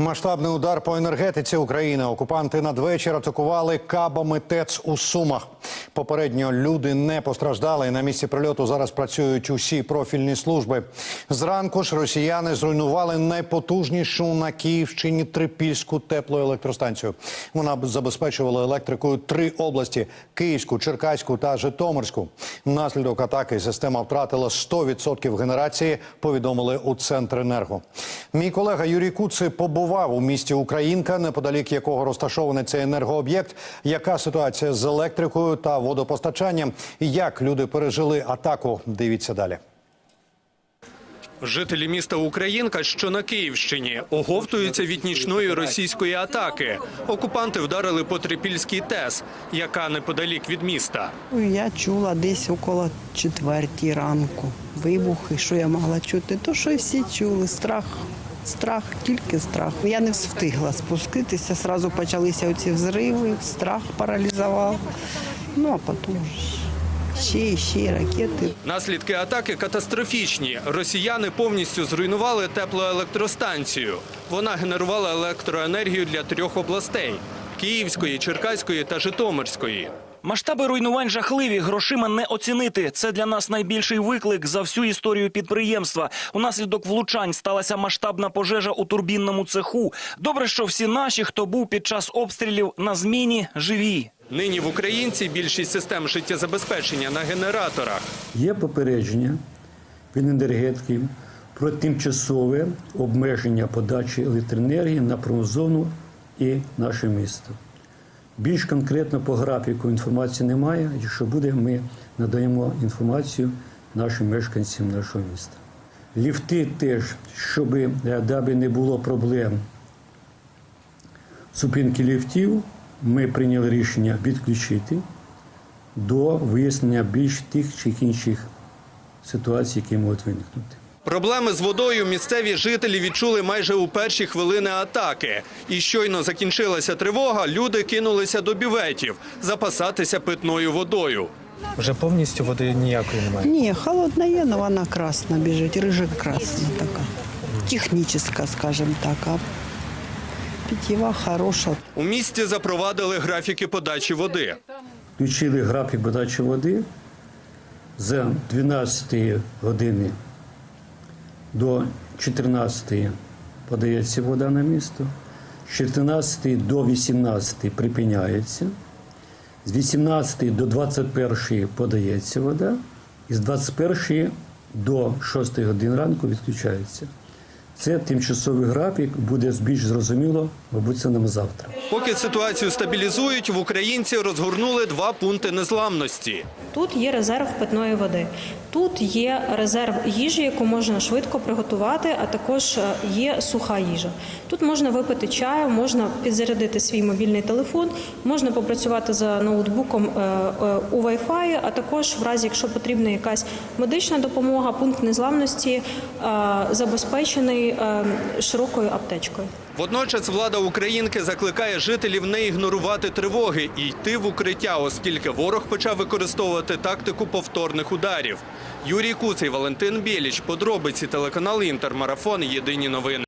Масштабний удар по енергетиці України. Окупанти надвечір атакували кабами ТЕЦ у Сумах. Попередньо люди не постраждали. На місці прильоту зараз працюють усі профільні служби. Зранку ж росіяни зруйнували найпотужнішу на Київщині трипільську теплоелектростанцію. Вона забезпечувала електрикою три області: Київську, Черкаську та Житомирську. Внаслідок атаки система втратила 100% генерації. Повідомили у Центренерго. Мій колега Юрій Куци побував у місті Українка, неподалік якого розташований цей енергооб'єкт. Яка ситуація з електрикою та водопостачанням? І як люди пережили атаку? Дивіться далі. Жителі міста Українка, що на Київщині, оговтуються від нічної російської атаки. Окупанти вдарили по Трипільській ТЕС, яка неподалік від міста. Ну, Я чула десь около четвертій ранку вибухи, що я могла чути. То, що всі чули, страх, страх, тільки страх. Я не встигла спуститися, зразу почалися оці взриви, страх паралізував. Ну а потім ще і ще ракети. Наслідки атаки катастрофічні. Росіяни повністю зруйнували теплоелектростанцію. Вона генерувала електроенергію для трьох областей: Київської, Черкаської та Житомирської. Масштаби руйнувань жахливі, грошима не оцінити. Це для нас найбільший виклик за всю історію підприємства. Унаслідок влучань сталася масштабна пожежа у турбінному цеху. Добре, що всі наші, хто був під час обстрілів на зміні, живі. Нині в Українці більшість систем життєзабезпечення на генераторах. Є попередження від енергетиків про тимчасове обмеження подачі електроенергії на промзону і наше місто. Більш конкретно по графіку інформації немає. Якщо буде, ми надаємо інформацію нашим мешканцям нашого міста. Ліфти теж, щоб е, даби не було проблем зупинки ліфтів, ми прийняли рішення відключити до вияснення більш тих чи інших ситуацій, які можуть виникнути. Проблеми з водою місцеві жителі відчули майже у перші хвилини атаки. І щойно закінчилася тривога, люди кинулися до бюветів запасатися питною водою. Вже повністю води ніякої немає. Ні, холодна є, але вона красна біжить, рижа красна така. Технічна, скажімо так. А питєва хороша. У місті запровадили графіки подачі води. Включили графік подачі води з 12 години до 14 подається вода на місто, з 14 до 18 припиняється, з 18 до 21 подається вода, і з 21 до 6 годин ранку відключається. Це тимчасовий графік, буде більш зрозуміло, мабуть, це нам завтра. Поки ситуацію стабілізують, в українці розгорнули два пункти незламності. Тут є резерв питної води, тут є резерв їжі, яку можна швидко приготувати, а також е, є суха їжа. Тут можна випити чаю, можна підзарядити свій мобільний телефон, можна попрацювати за ноутбуком е, е, у Wi-Fi, а також в разі, якщо потрібна якась медична допомога, пункт незламності забезпечений широкою аптечкою. Водночас влада українки закликає жителів не ігнорувати тривоги і йти в укриття, оскільки ворог почав використовувати тактику повторних ударів. Юрій Куций, Валентин Біліч, подробиці телеканал Інтермарафон. Єдині новини.